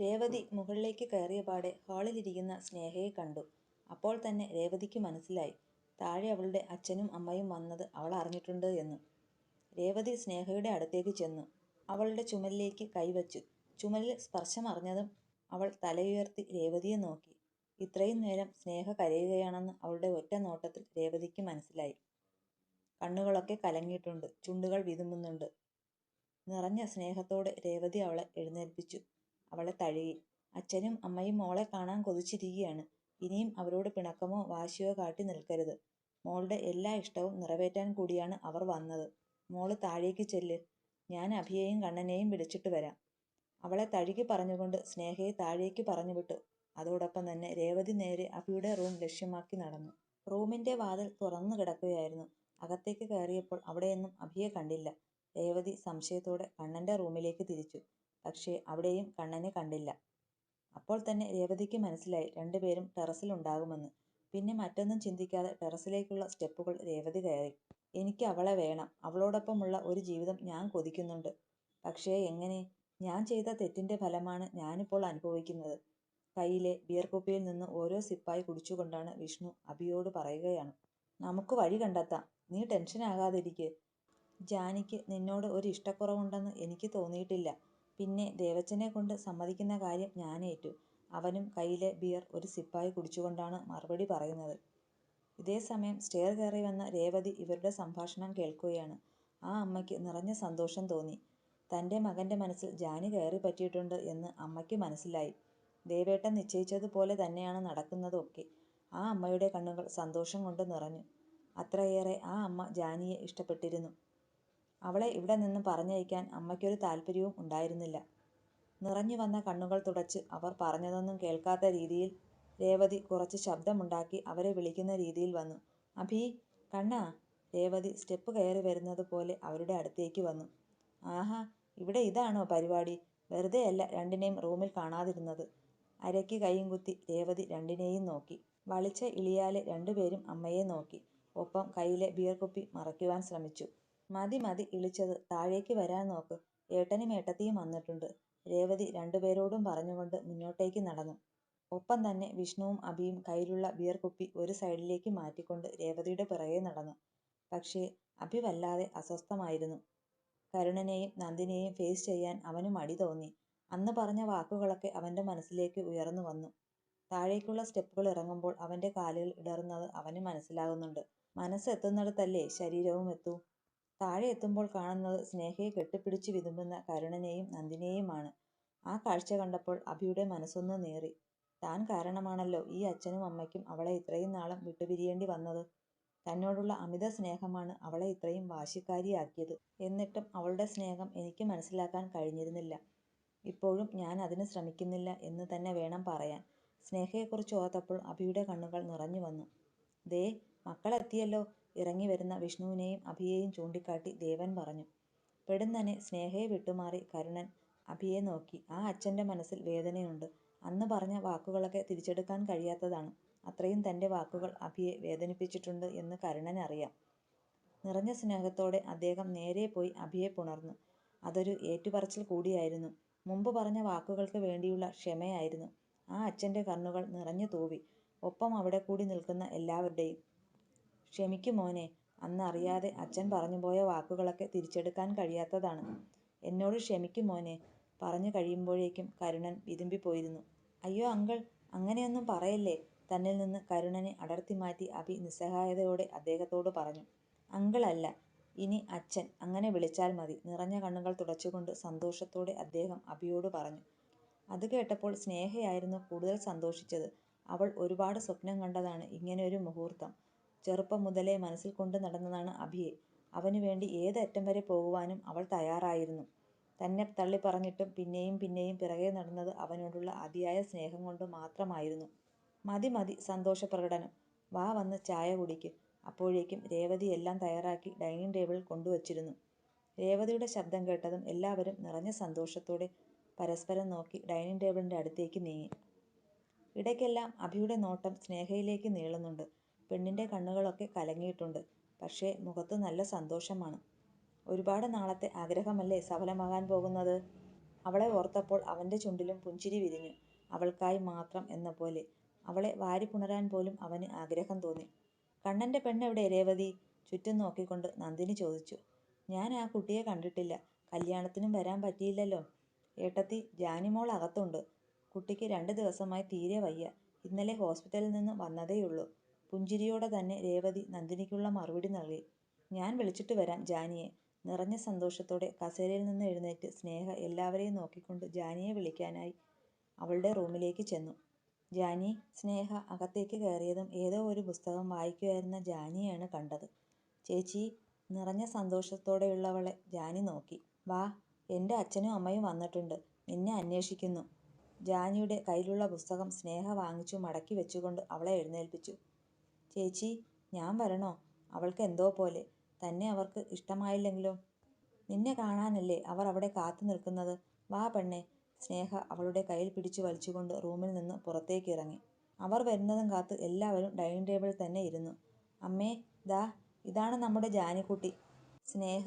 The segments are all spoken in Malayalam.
രേവതി മുകളിലേക്ക് കയറിയപാടെ ഹാളിലിരിക്കുന്ന സ്നേഹയെ കണ്ടു. അപ്പോൾ തന്നെ രേവതിക്ക് മനസ്സിലായി താഴെ അവളുടെ അച്ഛനും അമ്മയും വന്നത് അവൾ അറിഞ്ഞിട്ടുണ്ട് എന്ന്. രേവതി സ്നേഹയുടെ അടുത്തേക്ക് ചെന്നു അവളുടെ ചുമലിലേക്ക് കൈവച്ചു ചുമലിൽ സ്പർശം അറിഞ്ഞതും അവൾ തലയുയർത്തി രേവതിയെ നോക്കി. ഇത്രയും നേരം സ്നേഹ കരയുകയാണെന്ന് അവളുടെ ഒറ്റ നോട്ടത്തിൽ രേവതിക്ക് മനസ്സിലായി. കണ്ണുകളൊക്കെ കലങ്ങിയിട്ടുണ്ട്. ചുണ്ടുകൾ വിതുമ്പുന്നുണ്ട്. നിറഞ്ഞ സ്നേഹത്തോടെ രേവതി അവളെ എഴുന്നേൽപ്പിച്ചു. അവളെ തഴുകി. അച്ഛനും അമ്മയും മോളെ കാണാൻ കൊതിച്ചിരിക്കുകയാണ്. ഇനിയും അവരോട് പിണക്കമോ വാശിയോ കാട്ടി നിൽക്കരുത്. മോളുടെ എല്ലാ ഇഷ്ടവും നിറവേറ്റാൻ കൂടിയാണ് അവർ വന്നത്. മോൾ താഴേക്ക് ചെല്ല്. ഞാൻ അഭിയെയും കണ്ണനെയും വിളിച്ചിട്ട് വരാം. അവളെ തഴുകി പറഞ്ഞുകൊണ്ട് സ്നേഹയെ താഴേക്ക് പറഞ്ഞുവിട്ടു. അതോടൊപ്പം തന്നെ രേവതി നേരെ അഭിയുടെ റൂം ലക്ഷ്യമാക്കി നടന്നു. റൂമിന്റെ വാതിൽ തുറന്നു കിടക്കുകയായിരുന്നു. അകത്തേക്ക് കയറിയപ്പോൾ അവിടെയൊന്നും അഭിയെ കണ്ടില്ല. രേവതി സംശയത്തോടെ കണ്ണന്റെ റൂമിലേക്ക് തിരിച്ചു. പക്ഷേ അവിടെയും കണ്ണനെ കണ്ടില്ല. അപ്പോൾ തന്നെ രേവതിക്ക് മനസ്സിലായി രണ്ടുപേരും ടെറസിൽ ഉണ്ടാകുമെന്ന്. പിന്നെ മറ്റൊന്നും ചിന്തിക്കാതെ ടെറസിലേക്കുള്ള സ്റ്റെപ്പുകൾ രേവതി കയറി. എനിക്ക് അവളെ വേണം. അവളോടൊപ്പമുള്ള ഒരു ജീവിതം ഞാൻ കൊതിക്കുന്നുണ്ട്. പക്ഷേ എങ്ങനെ? ഞാൻ ചെയ്ത തെറ്റിന്റെ ഫലമാണ് ഞാനിപ്പോൾ അനുഭവിക്കുന്നത്. കയ്യിലെ ബിയർ കുപ്പിയിൽ നിന്ന് ഓരോ സിപ്പായി കുടിച്ചുകൊണ്ടാണ് വിഷ്ണു അഭിയോട് പറയുകയാണ്. നമുക്ക് വഴി കണ്ടെത്താം. നീ ടെൻഷനാകാതിരിക്ക്. ജാനിക്ക് നിന്നോട് ഒരു ഇഷ്ടക്കുറവുണ്ടെന്ന് എനിക്ക് തോന്നിയിട്ടില്ല. പിന്നെ ദേവച്ചനെക്കൊണ്ട് സമ്മതിക്കുന്ന കാര്യം ഞാനേറ്റു. അവനും കയ്യിലെ ബിയർ ഒരു സിപ്പായി കുടിച്ചുകൊണ്ടാണ് മറുപടി പറയുന്നത്. ഇതേ സമയം സ്റ്റെയർ കയറി വന്ന രേവതി ഇവരുടെ സംഭാഷണം കേൾക്കുകയാണ്. ആ അമ്മയ്ക്ക് നിറഞ്ഞ സന്തോഷം തോന്നി. തന്റെ മകന്റെ മനസ്സിൽ ജാനി കയറിപ്പറ്റിയിട്ടുണ്ട് എന്ന് അമ്മയ്ക്ക് മനസ്സിലായി. ദേവേട്ടൻ നിശ്ചയിച്ചതുപോലെ തന്നെയാണ് നടക്കുന്നത് ഒക്കെ. ആ അമ്മയുടെ കണ്ണുകൾ സന്തോഷം കൊണ്ട് നിറഞ്ഞു. അത്രയേറെ ആ അമ്മ ജാനിയെ ഇഷ്ടപ്പെട്ടിരുന്നു. അവളെ ഇവിടെ നിന്ന് പറഞ്ഞയക്കാൻ അമ്മയ്ക്കൊരു താൽപര്യവും ഉണ്ടായിരുന്നില്ല. നിറഞ്ഞുവന്ന കണ്ണുകൾ തുടച്ച് അവർ പറഞ്ഞതൊന്നും കേൾക്കാത്ത രീതിയിൽ രേവതി കുറച്ച് ശബ്ദമുണ്ടാക്കി അവരെ വിളിക്കുന്ന രീതിയിൽ വന്നു. അഭീ, കണ്ണാ. രേവതി സ്റ്റെപ്പ് കയറി വരുന്നത് പോലെ അവരുടെ അടുത്തേക്ക് വന്നു. ആഹാ, ഇവിടെ ഇതാണോ പരിപാടി. വെറുതെയല്ല രണ്ടിനെയും റൂമിൽ കാണാതിരുന്നത്. അരയ്ക്ക് കൈയും കുത്തി രേവതി രണ്ടിനെയും നോക്കി. വളിച്ച ഇളിയാലെ രണ്ടുപേരും അമ്മയെ നോക്കി. ഒപ്പം കയ്യിലെ ബിയർ കുപ്പി മറയ്ക്കുവാൻ ശ്രമിച്ചു. മതി മതി ഇളിച്ചത്. താഴേക്ക് വരാൻ നോക്ക്. ഏട്ടനും ഏട്ടത്തിയും വന്നിട്ടുണ്ട്. രേവതി രണ്ടുപേരോടും പറഞ്ഞുകൊണ്ട് മുന്നോട്ടേക്ക് നടന്നു. ഒപ്പം തന്നെ വിഷ്ണുവും അഭിയും കയ്യിലുള്ള ബിയർ കുപ്പി ഒരു സൈഡിലേക്ക് മാറ്റിക്കൊണ്ട് രേവതിയുടെ പിറകെ നടന്നു. പക്ഷേ അഭി വല്ലാതെ അസ്വസ്ഥമായിരുന്നു. കരുണനെയും നന്ദിനെയും ഫേസ് ചെയ്യാൻ അവന് മടി തോന്നി. അന്ന് പറഞ്ഞ വാക്കുകളൊക്കെ അവന്റെ മനസ്സിലേക്ക് ഉയർന്നു വന്നു. താഴേക്കുള്ള സ്റ്റെപ്പുകൾ ഇറങ്ങുമ്പോൾ അവന്റെ കാലുകൾ ഇടറുന്നത് അവന് മനസ്സിലാകുന്നുണ്ട്. മനസ്സ് എത്തുന്നിടത്തല്ലേ ശരീരവും എത്തൂ. താഴെ എത്തുമ്പോൾ കാണുന്നത് സ്നേഹയെ കെട്ടിപ്പിടിച്ചു വിതുമ്പുന്ന കരുണനെയും നന്ദിനെയുമാണ് ആ കാഴ്ച കണ്ടപ്പോൾ അഭിയുടെ മനസ്സൊന്നു നീറി. താൻ കാരണമാണല്ലോ ഈ അച്ഛനും അമ്മയ്ക്കും അവളെ ഇത്രയും നാളും വിട്ടുപിരിയേണ്ടി വന്നത്. തന്നോടുള്ള അമിത സ്നേഹമാണ് അവളെ ഇത്രയും വാശിക്കാരിയാക്കിയത്. എന്നിട്ടും അവളുടെ സ്നേഹം എനിക്ക് മനസ്സിലാക്കാൻ കഴിഞ്ഞിരുന്നില്ല. ഇപ്പോഴും ഞാൻ അതിന് ശ്രമിക്കുന്നില്ല എന്ന് തന്നെ വേണം പറയാൻ. സ്നേഹയെക്കുറിച്ച് ഓർത്തപ്പോൾ അഭിയുടെ കണ്ണുകൾ നിറഞ്ഞു വന്നു. ദേ മക്കളെത്തിയല്ലോ. ഇറങ്ങി വരുന്ന വിഷ്ണുവിനെയും അഭിയെയും ചൂണ്ടിക്കാട്ടി ദേവൻ പറഞ്ഞു. പെടുന്നനെ സ്നേഹയെ വിട്ടുമാറി കരുണൻ അഭിയെ നോക്കി. ആ അച്ഛന്റെ മനസ്സിൽ വേദനയുണ്ട്. അന്ന് പറഞ്ഞ വാക്കുകളൊക്കെ തിരിച്ചെടുക്കാൻ കഴിയാത്തതാണ്. അത്രയും തന്റെ വാക്കുകൾ അഭിയെ വേദനിപ്പിച്ചിട്ടുണ്ട് എന്ന് കരുണനറിയാം. നിറഞ്ഞ സ്നേഹത്തോടെ അദ്ദേഹം നേരെ പോയി അഭിയെ പുണർന്നു. അതൊരു ഏറ്റുപറച്ചിൽ കൂടിയായിരുന്നു. മുമ്പ് പറഞ്ഞ വാക്കുകൾക്ക് വേണ്ടിയുള്ള ക്ഷമയായിരുന്നു. ആ അച്ഛന്റെ കണ്ണുകൾ നിറഞ്ഞു തൂവി. ഒപ്പം അവിടെ കൂടി നിൽക്കുന്ന എല്ലാവരുടെയും. ക്ഷമിക്ക് മോനെ അന്ന് അറിയാതെ അച്ഛൻ പറഞ്ഞുപോയ വാക്കുകളൊക്കെ തിരിച്ചെടുക്കാൻ കഴിയാത്തതാണ്. എന്നോട് ക്ഷമിക്ക് മോനെ പറഞ്ഞു കഴിയുമ്പോഴേക്കും കരുണൻ വിതുമ്പിപ്പോയിരുന്നു. അയ്യോ അങ്കിൾ, അങ്ങനെയൊന്നും പറയല്ലേ. തന്നിൽ നിന്ന് കരുണനെ അടർത്തി മാറ്റി അഭി നിസ്സഹായതയോടെ അദ്ദേഹത്തോട് പറഞ്ഞു. അങ്കിൾ അല്ല, ഇനി അച്ഛൻ. അങ്ങനെ വിളിച്ചാൽ മതി. നിറഞ്ഞ കണ്ണുകൾ തുടച്ചുകൊണ്ട് സന്തോഷത്തോടെ അദ്ദേഹം അഭിയോട് പറഞ്ഞു. അത് കേട്ടപ്പോൾ സ്നേഹയായിരുന്നു കൂടുതൽ സന്തോഷിച്ചത്. അവൾ ഒരുപാട് സ്വപ്നം കണ്ടതാണ് ഇങ്ങനെയൊരു മുഹൂർത്തം. ചെറുപ്പം മുതലേ മനസ്സിൽ കൊണ്ട് നടന്നതാണ് അഭിയെ. അവനു വേണ്ടി ഏത് അറ്റം വരെ പോകുവാനും അവൾ തയ്യാറായിരുന്നു. തന്നെ തള്ളിപ്പറഞ്ഞിട്ടും പിന്നെയും പിന്നെയും പിറകെ നടന്നത് അവനോടുള്ള അതിയായ സ്നേഹം കൊണ്ട് മാത്രമായിരുന്നു. മതി മതി സന്തോഷപ്രകടനം. വാ വന്ന് ചായ കുടിക്ക്. അപ്പോഴേക്കും രേവതി എല്ലാം തയ്യാറാക്കി ഡൈനിങ് ടേബിളിൽ കൊണ്ടുവച്ചിരുന്നു. രേവതിയുടെ ശബ്ദം കേട്ടതും എല്ലാവരും നിറഞ്ഞ സന്തോഷത്തോടെ പരസ്പരം നോക്കി ഡൈനിങ് ടേബിളിന്റെ അടുത്തേക്ക് നീങ്ങി. ഇടയ്ക്കെല്ലാം അഭിയുടെ നോട്ടം സ്നേഹയിലേക്ക് നീളുന്നുണ്ട്. പെണ്ണിന്റെ കണ്ണുകളൊക്കെ കലങ്ങിയിട്ടുണ്ട്. പക്ഷേ മുഖത്ത് നല്ല സന്തോഷമാണ്. ഒരുപാട് നാളത്തെ ആഗ്രഹമല്ലേ സഫലമാകാൻ പോകുന്നത്. അവളെ ഓർത്തപ്പോൾ അവന്റെ ചുണ്ടിലും പുഞ്ചിരി വിരിഞ്ഞു. അവൾക്കായി മാത്രം എന്ന പോലെ അവളെ വാരിപ്പുണരാൻ പോലും അവന് ആഗ്രഹം തോന്നി. "കണ്ണന്റെ പെണ്ണെവിടെ രേവതി " ചുറ്റും നോക്കിക്കൊണ്ട് നന്ദിനി ചോദിച്ചു. "ഞാൻ ആ കുട്ടിയെ കണ്ടിട്ടില്ല. കല്യാണത്തിനും വരാൻ പറ്റിയില്ലല്ലോ. " "ഏട്ടത്തി, ജാനിമോൾ അകത്തുണ്ട്. കുട്ടിക്ക് രണ്ട് ദിവസമായി തീരെ വയ്യ. ഇന്നലെ ഹോസ്പിറ്റലിൽ നിന്ന് വന്നതേയുള്ളൂ. " പുഞ്ചിരിയോടെ തന്നെ രേവതി നന്ദിനിക്കുള്ള മറുപടി നൽകി. "ഞാൻ വിളിച്ചിട്ട് വരാം ജാനിയെ. " നിറഞ്ഞ സന്തോഷത്തോടെ കസേരയിൽ നിന്ന് എഴുന്നേറ്റ് സ്നേഹ എല്ലാവരെയും നോക്കിക്കൊണ്ട് ജാനിയെ വിളിക്കാനായി അവളുടെ റൂമിലേക്ക് ചെന്നു. ജാനി " സ്നേഹ അകത്തേക്ക് കയറിയതും ഏതോ ഒരു പുസ്തകം വായിക്കുകയായിരുന്ന ജാനിയെയാണ് കണ്ടത്. ചേച്ചി " നിറഞ്ഞ സന്തോഷത്തോടെയുള്ളവളെ ജാനി നോക്കി. "വാ. എന്റെ അച്ഛനും അമ്മയും വന്നിട്ടുണ്ട്. നിന്നെ അന്വേഷിക്കുന്നു. " ജാനിയുടെ കയ്യിലുള്ള പുസ്തകം സ്നേഹ വാങ്ങിച്ചു മടക്കി വെച്ചുകൊണ്ട് അവളെ എഴുന്നേൽപ്പിച്ചു. "ചേച്ചീ. ഞാൻ വരണോ? " അവൾക്ക് എന്തോ പോലെ. തന്നെ അവർക്ക് ഇഷ്ടമായില്ലെങ്കിലോ? "നിന്നെ കാണാനല്ലേ അവർ അവിടെ കാത്തു നിൽക്കുന്നത്. വാ പെണ്ണേ. " സ്നേഹ അവളുടെ കയ്യിൽ പിടിച്ചു വലിച്ചുകൊണ്ട് റൂമിൽ നിന്ന് പുറത്തേക്ക് ഇറങ്ങി അവർ വരുന്നതും കാത്ത് എല്ലാവരും ഡൈനിങ് ടേബിളിൽ തന്നെ ഇരുന്നു. "അമ്മേ. ദാ ഇതാണ് നമ്മുടെ ജാനിക്കുട്ടി. " സ്നേഹ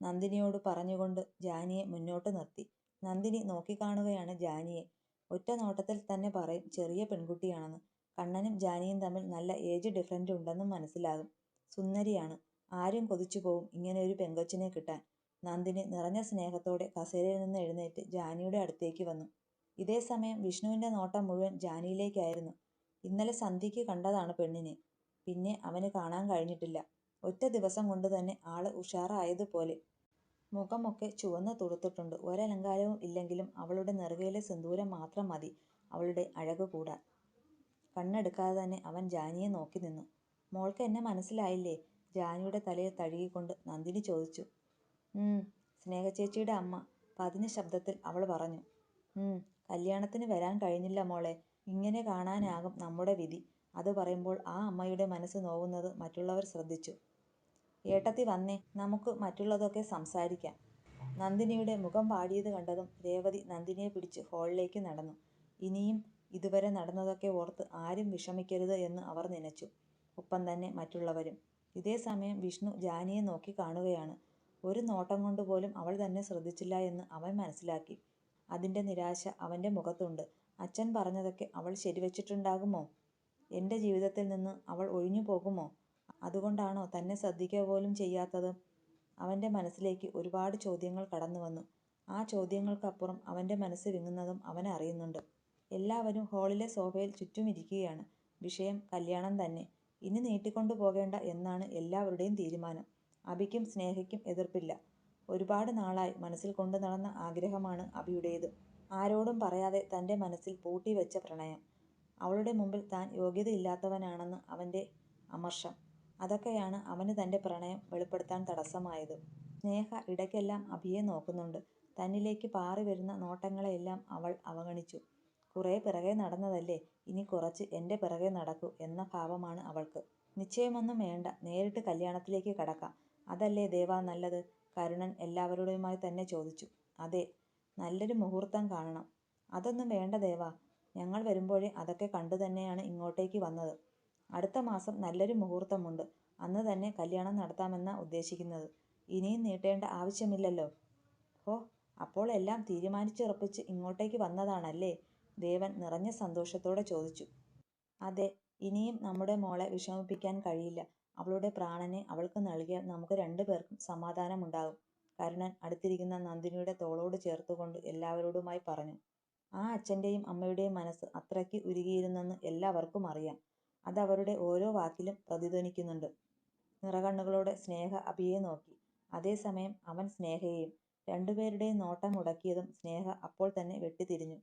നന്ദിനിയോട് പറഞ്ഞുകൊണ്ട് ജാനിയെ മുന്നോട്ട് നിർത്തി. നന്ദിനി നോക്കിക്കാണുകയാണ് ജാനിയെ. ഒറ്റ നോട്ടത്തിൽ തന്നെ പറയും ചെറിയ പെൺകുട്ടിയാണെന്ന്. കണ്ണനും ജാനിയും തമ്മിൽ നല്ല ഏജ് ഡിഫറന്റ് ഉണ്ടെന്നും മനസ്സിലാകും. സുന്ദരിയാണ്. ആരും കൊതിച്ചു പോവും ഇങ്ങനെ ഒരു പെങ്കൊച്ചിനെ കിട്ടാൻ. നന്ദിനി നിറഞ്ഞ സ്നേഹത്തോടെ കസേരയിൽ നിന്ന് എഴുന്നേറ്റ് ജാനിയുടെ അടുത്തേക്ക് വന്നു. ഇതേ സമയം വിഷ്ണുവിന്റെ നോട്ടം മുഴുവൻ ജാനിയിലേക്കായിരുന്നു. ഇന്നലെ സന്ധ്യയ്ക്ക് കണ്ടതാണ് പെണ്ണിനെ. പിന്നെ അവന് കാണാൻ കഴിഞ്ഞിട്ടില്ല. ഒറ്റ ദിവസം കൊണ്ട് തന്നെ ആൾ ഉഷാറായതുപോലെ. മുഖമൊക്കെ ചുവന്ന് തുടുത്തിട്ടുണ്ട്. ഒരലങ്കാരവും ഇല്ലെങ്കിലും അവളുടെ നെറുകയിലെ സിന്ദൂരം മാത്രം മതി അവളുടെ അഴക് കൂടാൻ. കണ്ണെടുക്കാതെ തന്നെ അവൻ ജാനിയെ നോക്കി നിന്നു. "മോൾക്ക് എന്നെ മനസ്സിലായില്ലേ? " ജാനിയുടെ തലയിൽ തഴുകിക്കൊണ്ട് നന്ദിനി ചോദിച്ചു. "ഉം. " സ്നേഹച്ചേച്ചിയുടെ അമ്മ പതിഞ്ഞ ശബ്ദത്തിൽ അവൾ പറഞ്ഞു. "ഉം. കല്യാണത്തിന് വരാൻ കഴിഞ്ഞില്ല മോളെ. ഇങ്ങനെ കാണാനാകും നമ്മുടെ വിധി. " അത് പറയുമ്പോൾ ആ അമ്മയുടെ മനസ്സ് നോവുന്നത് മറ്റുള്ളവർ ശ്രദ്ധിച്ചു. "ഏട്ടത്തി വന്നേ. നമുക്ക് മറ്റുള്ളതൊക്കെ സംസാരിക്കാം. " നന്ദിനിയുടെ മുഖം വാടിയത് കണ്ടതും രേവതി നന്ദിനിയെ പിടിച്ച് ഹാളിലേക്ക് നടന്നു. ഇനിയും ഇതുവരെ നടന്നതൊക്കെ ഓർത്ത് ആരും വിഷമിക്കരുത് എന്ന് അവർ നനച്ചു. ഒപ്പം തന്നെ മറ്റുള്ളവരും. ഇതേ സമയം വിഷ്ണു ജാനിയെ നോക്കി കാണുകയാണ്. ഒരു നോട്ടം കൊണ്ട് പോലും അവൾ തന്നെ ശ്രദ്ധിച്ചില്ല എന്ന് അവൻ മനസ്സിലാക്കി. അതിന്റെ നിരാശ അവന്റെ മുഖത്തുണ്ട്. അച്ഛൻ പറഞ്ഞതൊക്കെ അവൾ ശരിവച്ചിട്ടുണ്ടാകുമോ? എന്റെ ജീവിതത്തിൽ നിന്ന് അവൾ ഒഴിഞ്ഞു പോകുമോ? അതുകൊണ്ടാണോ തന്നെ ശ്രദ്ധിക്കുക പോലും ചെയ്യാത്തത്? അവന്റെ മനസ്സിലേക്ക് ഒരുപാട് ചോദ്യങ്ങൾ കടന്നുവന്നു. ആ ചോദ്യങ്ങൾക്കപ്പുറം അവന്റെ മനസ്സ് വിങ്ങുന്നതും അവൻ അറിയുന്നുണ്ട്. എല്ലാവരും ഹാളിലെ സോഫയിൽ ചുറ്റുമിരിക്കുകയാണ്. വിഷയം കല്യാണം തന്നെ. ഇനി നീട്ടിക്കൊണ്ടു പോകേണ്ട എന്നാണ് എല്ലാവരുടെയും തീരുമാനം. അഭിക്കും സ്നേഹയ്ക്കും എതിർപ്പില്ല. ഒരുപാട് നാളായി മനസ്സിൽ കൊണ്ടു നടന്ന ആഗ്രഹമാണ് അഭിയുടേത്. ആരോടും പറയാതെ തന്റെ മനസ്സിൽ പൂട്ടി വെച്ച പ്രണയം. അവളുടെ മുമ്പിൽ താൻ യോഗ്യതയില്ലാത്തവനാണെന്ന് അവന്റെ അമർഷം. അതൊക്കെയാണ് അവന് തന്റെ പ്രണയം വെളിപ്പെടുത്താൻ തടസ്സമായത്. സ്നേഹ ഇടയ്ക്കെല്ലാം അഭിയെ നോക്കുന്നുണ്ട്. തന്നിലേക്ക് പാറി വരുന്ന നോട്ടങ്ങളെയെല്ലാം അവൾ അവഗണിച്ചു. കുറെ പിറകെ നടന്നതല്ലേ ഇനി കുറച്ച് എന്റെ പിറകെ നടക്കൂ എന്ന ഭാവമാണ് അവൾക്ക്. "നിശ്ചയമൊന്നും വേണ്ട. നേരിട്ട് കല്യാണത്തിലേക്ക് കടക്കാം. അതല്ലേ ദേവാ നല്ലത്? " കരുണൻ എല്ലാവരോടുമായി തന്നെ ചോദിച്ചു. "അതെ. നല്ലൊരു മുഹൂർത്തം കാണണം. " "അതൊന്നും വേണ്ട ദേവാ. ഞങ്ങൾ വരുമ്പോഴേ അതൊക്കെ കണ്ടു തന്നെയാണ് ഇങ്ങോട്ടേക്ക് വന്നത്. അടുത്ത മാസം നല്ലൊരു മുഹൂർത്തമുണ്ട്. അന്ന് തന്നെ കല്യാണം നടത്താമെന്നാ ഉദ്ദേശിക്കുന്നത്. ഇനിയും നീട്ടേണ്ട ആവശ്യമില്ലല്ലോ. " ഓ അപ്പോൾ എല്ലാം തീരുമാനിച്ചുറപ്പിച്ച് ഇങ്ങോട്ടേക്ക് വന്നതാണല്ലേ? " ദേവൻ നിറഞ്ഞ സന്തോഷത്തോടെ ചോദിച്ചു. "അതെ. ഇനിയും നമ്മുടെ മോളെ വിഷമിപ്പിക്കാൻ കഴിയില്ല. അവളുടെ പ്രാണനെ അവൾക്ക് നൽകിയാൽ നമുക്ക് രണ്ടുപേർക്കും സമാധാനമുണ്ടാകും. " കരുണൻ അടുത്തിരിക്കുന്ന നന്ദിനിയുടെ തോളോട് ചേർത്തുകൊണ്ട് എല്ലാവരോടുമായി പറഞ്ഞു. ആ അച്ഛന്റെയും അമ്മയുടെയും മനസ്സ് അത്രയ്ക്ക് ഉരുകിയിരുന്നെന്ന് എല്ലാവർക്കും അറിയാം. അതവരുടെ ഓരോ വാക്കിലും പ്രതിധ്വനിക്കുന്നുണ്ട്. നിറകണ്ണുകളോടെ സ്നേഹ അഭിയെ നോക്കി. അതേസമയം അവൻ സ്നേഹയെയും. രണ്ടുപേരുടെയും നോട്ടം മുടക്കിയതും സ്നേഹ അപ്പോൾ തന്നെ വെട്ടിത്തിരിഞ്ഞു.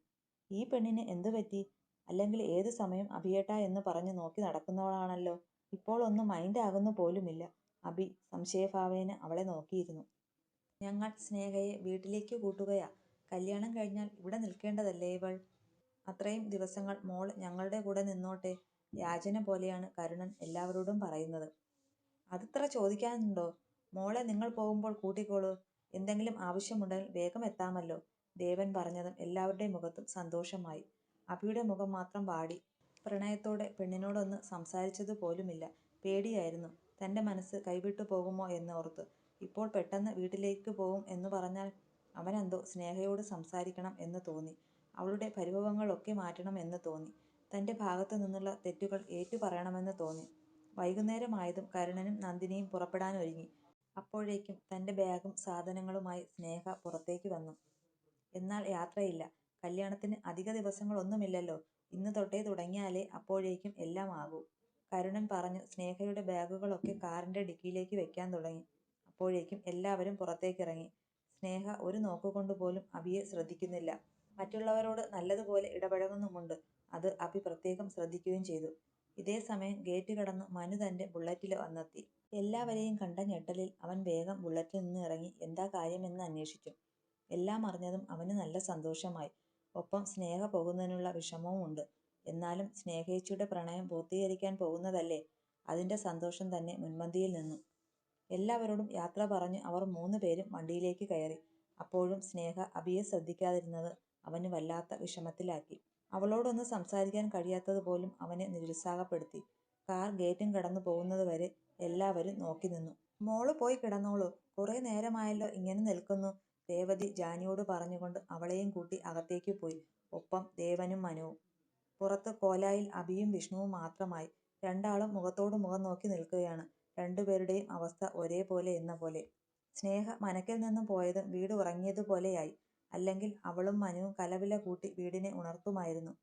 "ഈ പെണ്ണിന് എന്തു പറ്റി? അല്ലെങ്കിൽ ഏത് സമയം അഭിയേട്ടാ എന്ന് പറഞ്ഞു നോക്കി നടക്കുന്നവളാണല്ലോ. ഇപ്പോൾ ഒന്നും മൈൻഡ് ആകുന്നു പോലുമില്ല. " അഭി സംശയഭാവേന അവളെ നോക്കിയിരുന്നു. "ഞങ്ങൾ സ്നേഹയെ വീട്ടിലേക്ക് കൂട്ടുകയാ. കല്യാണം കഴിഞ്ഞാൽ ഇവിടെ നിൽക്കേണ്ടതല്ലേ ഇവൾ. അത്രയും ദിവസങ്ങൾ മോൾ ഞങ്ങളുടെ കൂടെ നിന്നോട്ടെ. " യാചന പോലെയാണ് കരുണൻ എല്ലാവരോടും പറയുന്നത്. "അതിത്ര ചോദിക്കാനുണ്ടോ? മോളെ നിങ്ങൾ പോകുമ്പോൾ കൂട്ടിക്കോളൂ. എന്തെങ്കിലും ആവശ്യമുണ്ടെങ്കിൽ വേഗം എത്താമല്ലോ. " ദേവൻ പറഞ്ഞതും എല്ലാവരുടെയും മുഖത്തും സന്തോഷമായി. അഭിയുടെ മുഖം മാത്രം വാടി. പ്രണയത്തോടെ പെണ്ണിനോടൊന്ന് സംസാരിച്ചതു പോലുമില്ല. പേടിയായിരുന്നു. തന്റെ മനസ്സ് കൈവിട്ടു പോകുമോ എന്നോർത്ത്. ഇപ്പോൾ പെട്ടെന്ന് വീട്ടിലേക്ക് പോവും എന്ന് പറഞ്ഞാൽ അവനെന്തോ സ്നേഹയോട് സംസാരിക്കണം എന്ന് തോന്നി. അവളുടെ പരിഭവങ്ങളൊക്കെ മാറ്റണം എന്ന് തോന്നി. തന്റെ ഭാഗത്തു നിന്നുള്ള തെറ്റുകൾ ഏറ്റു പറയണമെന്ന് തോന്നി. വൈകുന്നേരമായതും കരുണനും നന്ദിനിയും പുറപ്പെടാനൊരുങ്ങി. അപ്പോഴേക്കും തന്റെ ബാഗും സാധനങ്ങളുമായി സ്നേഹ പുറത്തേക്ക് വന്നു. എന്നാൽ യാത്രയില്ല. കല്യാണത്തിന് അധിക ദിവസങ്ങളൊന്നുമില്ലല്ലോ. ഇന്ന് തൊട്ടേ തുടങ്ങിയാലേ അപ്പോഴേക്കും എല്ലാം ആകൂ. കരുണൻ പറഞ്ഞു സ്നേഹയുടെ ബാഗുകളൊക്കെ കാറിന്റെ ഡിക്കിയിലേക്ക് വെക്കാൻ തുടങ്ങി. അപ്പോഴേക്കും എല്ലാവരും പുറത്തേക്കിറങ്ങി. സ്നേഹ ഒരു നോക്കുകൊണ്ട് പോലും അഭിയെ ശ്രദ്ധിക്കുന്നില്ല. മറ്റുള്ളവരോട് നല്ലതുപോലെ ഇടപഴകുന്നുമുണ്ട്. അത് അഭി പ്രത്യേകം ശ്രദ്ധിക്കുകയും ചെയ്തു. ഇതേ സമയം ഗേറ്റ് കടന്ന് മനു തന്റെ ബുള്ളറ്റിൽ വന്നെത്തി. എല്ലാവരെയും കണ്ട ഞെട്ടലിൽ അവൻ വേഗം ബുള്ളറ്റിൽ നിന്ന് ഇറങ്ങി എന്താ കാര്യമെന്ന് അന്വേഷിച്ചു. എല്ലാം അറിഞ്ഞതും അവന് നല്ല സന്തോഷമായി. ഒപ്പം സ്നേഹ പോകുന്നതിനുള്ള വിഷമവും ഉണ്ട്. എന്നാലും സ്നേഹേച്ചിയുടെ പ്രണയം പൂർത്തീകരിക്കാൻ പോകുന്നതല്ലേ. അതിന്റെ സന്തോഷം തന്നെ മുൻപന്തിയിൽ നിന്നു. എല്ലാവരോടും യാത്ര പറഞ്ഞ് അവർ മൂന്ന് പേരും വണ്ടിയിലേക്ക് കയറി. അപ്പോഴും സ്നേഹ അഭിയെ ശ്രദ്ധിക്കാതിരുന്നത് അവന് വല്ലാത്ത വിഷമത്തിലാക്കി. അവളോടൊന്ന് സംസാരിക്കാൻ കഴിയാത്തത് പോലും അവനെ നിരുത്സാഹപ്പെടുത്തി. കാർ ഗേറ്റും കടന്നു പോകുന്നത് വരെ എല്ലാവരും നോക്കി നിന്നു. മോൾ പോയി കിടന്നോളൂ. കുറെ നേരമായല്ലോ ഇങ്ങനെ നിൽക്കുന്നു രേവതി ജാനിയോട് പറഞ്ഞുകൊണ്ട് അവളെയും കൂട്ടി അകത്തേക്ക് പോയി. ഒപ്പം ദേവനും മനുവും. പുറത്ത് കോലായിൽ അഭിയും വിഷ്ണുവും മാത്രമായി. രണ്ടാളും മുഖത്തോട് മുഖം നോക്കി നിൽക്കുകയാണ്. രണ്ടുപേരുടെയും അവസ്ഥ ഒരേപോലെ എന്ന പോലെ. സ്നേഹ മനക്കിൽ നിന്നും പോയതും വീട് ഉറങ്ങിയതുപോലെയായി. അല്ലെങ്കിൽ അവളും മനുവും കലവില കൂട്ടി വീടിനെ ഉണർത്തുമായിരുന്നു.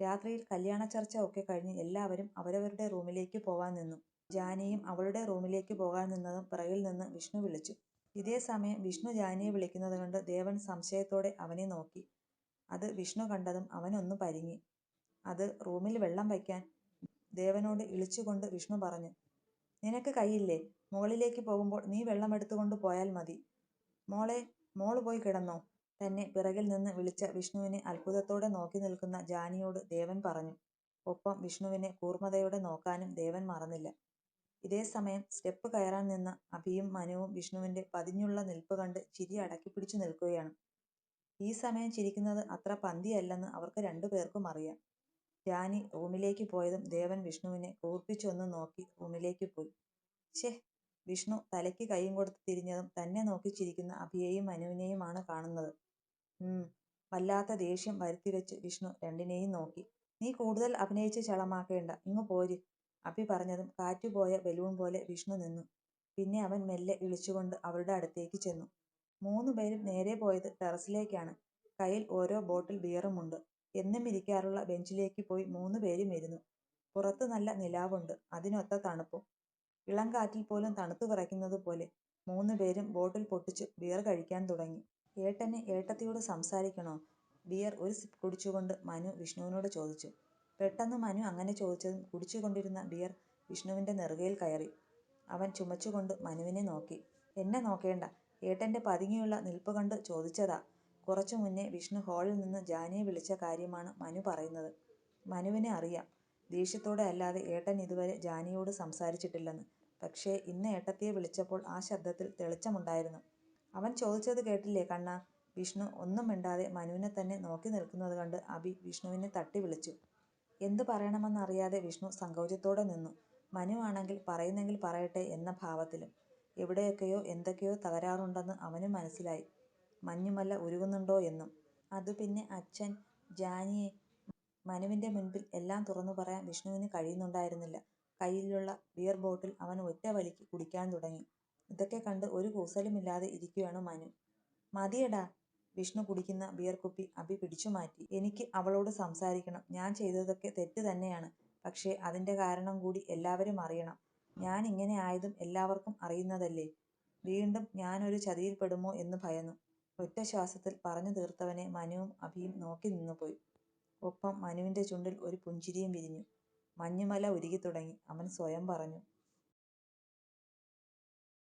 രാത്രിയിൽ കല്യാണ ചർച്ച ഒക്കെ കഴിഞ്ഞ് എല്ലാവരും അവരവരുടെ റൂമിലേക്ക് പോകാൻ നിന്നു. ജാനിയും അവളുടെ റൂമിലേക്ക് പോകാൻ നിന്നതും പിറകിൽ നിന്ന് വിഷ്ണു വിളിച്ചു. ഇതേ സമയം വിഷ്ണു ജാനിയെ വിളിക്കുന്നത് കണ്ട് ദേവൻ സംശയത്തോടെ അവനെ നോക്കി. അത് വിഷ്ണു കണ്ടതും അവനൊന്നു പരിങ്ങി. അത് റൂമിൽ വെള്ളം വയ്ക്കാൻ ദേവനോട് ഇളിച്ചുകൊണ്ട് വിഷ്ണു പറഞ്ഞു. നിനക്ക് കൈയില്ലേ. മുകളിലേക്ക് പോകുമ്പോൾ നീ വെള്ളം എടുത്തുകൊണ്ട് പോയാൽ മതി. മോളെ മോൾ പോയി കിടന്നോ. തന്നെ പിറകിൽ നിന്ന് വിളിച്ച വിഷ്ണുവിനെ അത്ഭുതത്തോടെ നോക്കി നിൽക്കുന്ന ജാനിയോട് ദേവൻ പറഞ്ഞു. ഒപ്പം വിഷ്ണുവിനെ കൂർമ്മതയോടെ നോക്കാനും ദേവൻ മറന്നില്ല. ഇതേ സമയം സ്റ്റെപ്പ് കയറാൻ നിന്ന അഭിയും മനുവും വിഷ്ണുവിന്റെ പതിഞ്ഞുള്ള നിൽപ്പ് കണ്ട് ചിരി അടക്കി അടക്കിപ്പിടിച്ചു നിൽക്കുകയാണ്. ഈ സമയം ചിരിക്കുന്നത് അത്ര പന്തിയല്ലെന്ന് അവർക്ക് രണ്ടുപേർക്കും അറിയാം. ജാനി റൂമിലേക്ക് പോയതും ദേവൻ വിഷ്ണുവിനെ കൂർപ്പിച്ചൊന്ന് നോക്കി റൂമിലേക്ക് പോയി. ശ്ശേ വിഷ്ണു തലയ്ക്ക് കൈയും കൊടുത്ത് തിരിഞ്ഞതും തന്നെ നോക്കി ചിരിക്കുന്ന അഭിയെയും മനുവിനെയുമാണ് കാണുന്നത്. ഉം വല്ലാത്ത ദേഷ്യം വരുത്തിവെച്ച് വിഷ്ണു രണ്ടിനെയും നോക്കി. നീ കൂടുതൽ അഭിനയിച്ച് ചളമാക്കേണ്ട. ഇങ്ങു പോര് അഭി പറഞ്ഞതും കാറ്റുപോയ ബലൂൺ പോലെ വിഷ്ണു നിന്നു. പിന്നെ അവൻ മെല്ലെ ഇളിച്ചുകൊണ്ട് അവരുടെ അടുത്തേക്ക് ചെന്നു. മൂന്നുപേരും നേരെ പോയത് ടെറസിലേക്കാണ്. കയ്യിൽ ഓരോ ബോട്ടിൽ ബിയറുമുണ്ട്. എന്നും ഇരിക്കാറുള്ള ബെഞ്ചിലേക്ക് പോയി മൂന്നുപേരും ഇരുന്നു. പുറത്ത് നല്ല നിലാവുണ്ട്. അതിനൊത്ത തണുപ്പും. ഇളം കാറ്റിൽ പോലും പോലെ. മൂന്നുപേരും ബോട്ടിൽ പൊട്ടിച്ച് ബിയർ കഴിക്കാൻ തുടങ്ങി. ഏട്ടനെ ഏട്ടത്തിയോട് സംസാരിക്കണോ. ബിയർ ഒരു സിപ്പ് കുടിച്ചുകൊണ്ട് മനു വിഷ്ണുവിനോട് ചോദിച്ചു. പെട്ടെന്ന് മനു അങ്ങനെ ചോദിച്ചതും കുടിച്ചുകൊണ്ടിരുന്ന ബിയർ വിഷ്ണുവിന്റെ നെറുകയിൽ കയറി. അവൻ ചുമച്ചുകൊണ്ട് മനുവിനെ നോക്കി. എന്നെ നോക്കേണ്ട. ഏട്ടന്റെ പതുങ്ങിയുള്ള നിൽപ്പ് കണ്ട് ചോദിച്ചതാ. കുറച്ചു മുന്നേ വിഷ്ണു ഹാളിൽ നിന്ന് ജാനിയെ വിളിച്ച കാര്യമാണ് മനു പറയുന്നത്. മനുവിനെ അറിയാം ദേഷ്യത്തോടെ അല്ലാതെ ഏട്ടൻ ഇതുവരെ ജാനിയോട് സംസാരിച്ചിട്ടില്ലെന്ന്. പക്ഷേ ഇന്ന് ഏട്ടത്തിയെ വിളിച്ചപ്പോൾ ആ ശബ്ദത്തിൽ തെളിച്ചമുണ്ടായിരുന്നു. അവൻ ചോദിച്ചത് കേട്ടില്ലേ കണ്ണ വിഷ്ണു ഒന്നും മിണ്ടാതെ മനുവിനെ തന്നെ നോക്കി നിൽക്കുന്നത് കണ്ട് അഭി വിഷ്ണുവിനെ തട്ടി വിളിച്ചു. എന്ത് പറയണമെന്നറിയാതെ വിഷ്ണു സങ്കോചത്തോടെ നിന്നു. മനു ആണെങ്കിൽ പറയുന്നെങ്കിൽ പറയട്ടെ എന്ന ഭാവത്തിലും. എവിടെയൊക്കെയോ എന്തൊക്കെയോ തകരാറുണ്ടെന്ന് അവനും മനസ്സിലായി. മഞ്ഞുമല്ല ഉരുകുന്നുണ്ടോ എന്നും. അതു പിന്നെ അച്ഛൻ ജാനിയെ മനുവിന്റെ മുൻപിൽ എല്ലാം തുറന്നു പറയാൻ വിഷ്ണുവിന് കഴിയുന്നുണ്ടായിരുന്നില്ല. കയ്യിലുള്ള ബിയർ ബോട്ടിൽ അവൻ ഒറ്റ വലിക്ക് കുടിക്കാൻ തുടങ്ങി. ഇതൊക്കെ കണ്ട് ഒരു കൂസലുമില്ലാതെ ഇരിക്കുകയാണ് മനു. മതിയെടാ വിഷ്ണു കുടിക്കുന്ന ബിയർ കുപ്പി അഭി പിടിച്ചുമാറ്റി. എനിക്ക് അവളോട് സംസാരിക്കണം. ഞാൻ ചെയ്തതൊക്കെ തെറ്റ് തന്നെയാണ്. പക്ഷേ അതിന്റെ കാരണം കൂടി എല്ലാവരും അറിയണം. ഞാൻ ഇങ്ങനെ ആയതും എല്ലാവർക്കും അറിയുന്നതല്ലേ. വീണ്ടും ഞാനൊരു ചതിയിൽപ്പെടുമോ എന്ന് ഭയന്നു. ഒറ്റ ശ്വാസത്തിൽ പറഞ്ഞു തീർത്തവനെ മനുവും അഭിയും നോക്കി നിന്നുപോയി. ഒപ്പം മനുവിന്റെ ചുണ്ടിൽ ഒരു പുഞ്ചിരിയും വിരിഞ്ഞു. മഞ്ഞുമല ഉരുകി തുടങ്ങി അവൻ സ്വയം പറഞ്ഞു.